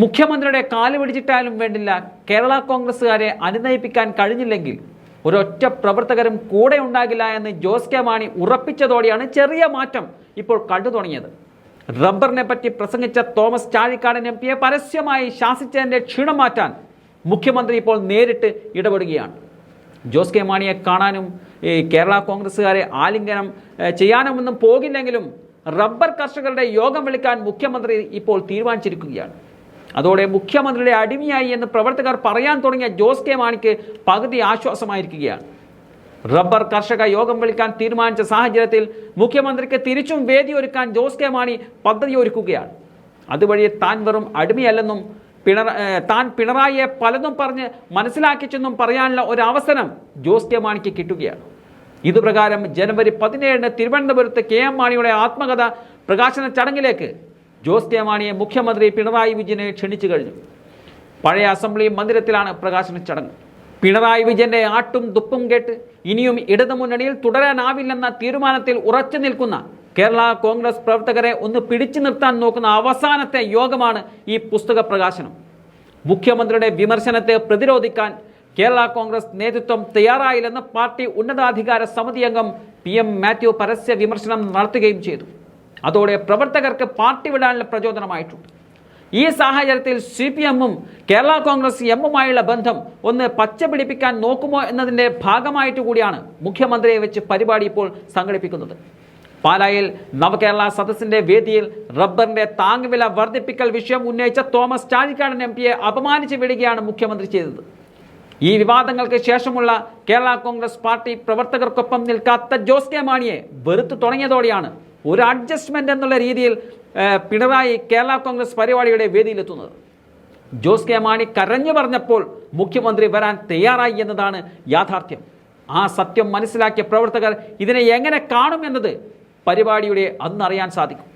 മുഖ്യമന്ത്രിയുടെ കാൽ പിടിച്ചിട്ടാലും വേണ്ടില്ല. കേരള കോൺഗ്രസ്സുകാരെ അനുനയിപ്പിക്കാൻ കഴിഞ്ഞില്ലെങ്കിൽ ഒരൊറ്റ പ്രവർത്തകരും കൂടെ ഉണ്ടാകില്ല എന്ന് ജോസ് കെ മാണി ഉറപ്പിച്ചതോടെയാണ് ചെറിയ മാറ്റം ഇപ്പോൾ കണ്ടു തുടങ്ങിയത്. റബ്ബറിനെ പറ്റി പ്രസംഗിച്ച തോമസ് ചാഴിക്കാടൻ എം പിയെ പരസ്യമായി ശാസിച്ചതിന്റെ ക്ഷീണം മാറ്റാൻ മുഖ്യമന്ത്രി ഇപ്പോൾ നേരിട്ട് ഇടപെടുകയാണ്. ജോസ് കെ മാണിയെ കാണാനും ഈ കേരള കോൺഗ്രസ്സുകാരെ ആലിംഗനം ചെയ്യാനുമൊന്നും പോകില്ലെങ്കിലും റബ്ബർ കർഷകരുടെ യോഗം വിളിക്കാൻ മുഖ്യമന്ത്രി ഇപ്പോൾ തീരുമാനിച്ചിരിക്കുകയാണ്. അതോടെ മുഖ്യമന്ത്രിയുടെ അടിമയായി എന്ന് പ്രവർത്തകർ പറയാൻ തുടങ്ങിയ ജോസ് കെ മാണിക്ക് പകുതി ആശ്വാസമായിരിക്കുകയാണ്. റബ്ബർ കർഷക യോഗം വിളിക്കാൻ തീരുമാനിച്ച സാഹചര്യത്തിൽ മുഖ്യമന്ത്രിക്ക് തിരിച്ചും വേദി ഒരുക്കാൻ ജോസ് കെ മാണി പദ്ധതി ഒരുക്കുകയാണ്. അതുവഴി താൻ വെറും അടിമയല്ലെന്നും പിണറ താൻ പിണറായിയെ പലതും പറഞ്ഞ് മനസ്സിലാക്കിച്ചെന്നും പറയാനുള്ള ഒരു അവസരം ജോസ് കെ മാണിക്ക് കിട്ടുകയാണ്. ഇതുപ്രകാരം ജനുവരി പതിനേഴിന് തിരുവനന്തപുരത്ത് കെ എം മാണിയുടെ ആത്മകഥ പ്രകാശന ചടങ്ങിലേക്ക് ജോസ് കെ മാണിയെ മുഖ്യമന്ത്രി പിണറായി വിജയനെ ക്ഷണിച്ചു കഴിഞ്ഞു. പഴയ അസംബ്ലി മന്ദിരത്തിലാണ് പ്രകാശന ചടങ്ങ്. പിണറായി വിജയന്റെ ആട്ടും തുപ്പും കേട്ട് ഇനിയും ഇടതുമുന്നണിയിൽ തുടരാനാവില്ലെന്ന തീരുമാനത്തിൽ ഉറച്ചു നിൽക്കുന്ന കേരള കോൺഗ്രസ് പ്രവർത്തകരെ ഒന്ന് പിടിച്ചു നിർത്താൻ നോക്കുന്ന അവസാനത്തെ യോഗമാണ് ഈ പുസ്തക പ്രകാശനം. മുഖ്യമന്ത്രിയുടെ വിമർശനത്തെ പ്രതിരോധിക്കാൻ കേരള കോൺഗ്രസ് നേതൃത്വം തയ്യാറായില്ലെന്ന് പാർട്ടി ഉന്നതാധികാര സമിതി അംഗം പി എം മാത്യു പരസ്യ വിമർശനം നടത്തുകയും ചെയ്തു. അതോടെ പ്രവർത്തകർക്ക് പാർട്ടി വിടാനുള്ള പ്രചോദനമായിട്ടുണ്ട്. ഈ സാഹചര്യത്തിൽ സി പി എമ്മും കേരള കോൺഗ്രസ് എമ്മുമായുള്ള ബന്ധം ഒന്ന് പച്ച പിടിപ്പിക്കാൻ നോക്കുമോ എന്നതിന്റെ ഭാഗമായിട്ട് കൂടിയാണ് മുഖ്യമന്ത്രിയെ വെച്ച് പരിപാടി ഇപ്പോൾ സംഘടിപ്പിക്കുന്നത്. പാലായിൽ നവകേരള സദസ്സിന്റെ വേദിയിൽ റബ്ബറിന്റെ താങ്ങുവില വർദ്ധിപ്പിക്കൽ വിഷയം ഉന്നയിച്ച തോമസ് ചാഴിക്കാടൻ എം പിയെ അപമാനിച്ച് വിടുകയാണ് മുഖ്യമന്ത്രി ചെയ്തത്. ഈ വിവാദങ്ങൾക്ക് ശേഷമുള്ള കേരള കോൺഗ്രസ് പാർട്ടി പ്രവർത്തകർക്കൊപ്പം നിൽക്കാത്ത ജോസ് കെ മാണിയെ വെറുത്തു തുടങ്ങിയതോടെയാണ് ഒരു അഡ്ജസ്റ്റ്മെന്റ് എന്നുള്ള രീതിയിൽ പിണറായി കേരള കോൺഗ്രസ് പരിപാടിയുടെ വേദിയിലെത്തുന്നത്. ജോസ് കെ മാണി കരഞ്ഞു പറഞ്ഞപ്പോൾ മുഖ്യമന്ത്രി വരാൻ തയ്യാറായി എന്നതാണ് യാഥാർത്ഥ്യം. ആ സത്യം മനസ്സിലാക്കിയ പ്രവർത്തകർ ഇതിനെ എങ്ങനെ കാണും എന്നത് പരിപാടിയുടെ അന്നറിയാൻ സാധിക്കും.